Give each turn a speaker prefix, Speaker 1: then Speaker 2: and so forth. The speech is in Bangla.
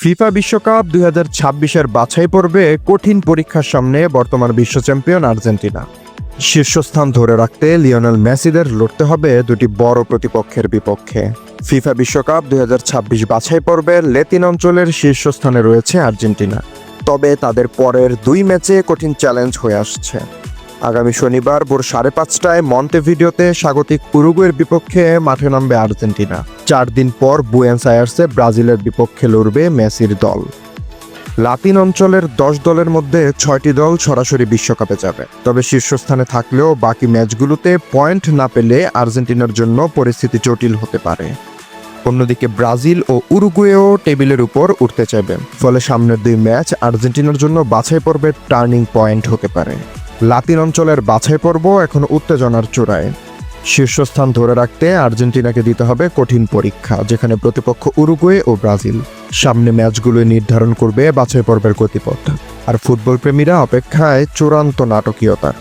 Speaker 1: ফিফা বিশ্বকাপ দুই হাজার ছাব্বিশের বাছাই পর্বে কঠিন পরীক্ষার সামনে বর্তমান বিশ্ব চ্যাম্পিয়ন আর্জেন্টিনা। শীর্ষস্থান ধরে রাখতে লিওনেল মেসিদের লড়তে হবে দুটি বড় প্রতিপক্ষের বিপক্ষে। ফিফা বিশ্বকাপ দুই হাজার ছাব্বিশ বাছাই পর্বে লেতিন অঞ্চলের শীর্ষস্থানে রয়েছে আর্জেন্টিনা। তবে তাদের পরের দুই ম্যাচে কঠিন চ্যালেঞ্জ হয়ে আসছে। আগামী শনিবার ভোর সাড়ে পাঁচটায় মন্টেভিডিওতে স্বাগতিক উরুগুয়ের বিপক্ষে মাঠে নামবে আর্জেন্টিনা। চার দিন পর বুয়েন্স আয়ার্সে ব্রাজিলের বিপক্ষে লড়বে মেসির দল। লাতিন অঞ্চলের দশ দলের মধ্যে ছয়টি দল সরাসরি বিশ্বকাপে যাবে। তবে শীর্ষস্থানে থাকলেও বাকি ম্যাচগুলোতে পয়েন্ট না পেলে আর্জেন্টিনার জন্য পরিস্থিতি জটিল হতে পারে। অন্যদিকে ব্রাজিল ও উরুগুয়েও টেবিলের উপর উঠতে চাইবে। ফলে সামনের দুই ম্যাচ আর্জেন্টিনার জন্য বাছাই পর্বের টার্নিং পয়েন্ট হতে পারে। লাতিন অঞ্চলের বাছাই পর্ব এখন উত্তেজনার চূড়ায়। শীর্ষস্থান ধরে রাখতে আর্জেন্টিনাকে দিতে হবে কঠিন পরীক্ষা, যেখানে প্রতিপক্ষ উরুগুয়ে ও ব্রাজিল। সামনে ম্যাচগুলো নির্ধারণ করবে বাছাই পর্বের গতিপথ। আর ফুটবল প্রেমীরা অপেক্ষায় চূড়ান্ত নাটকীয়তার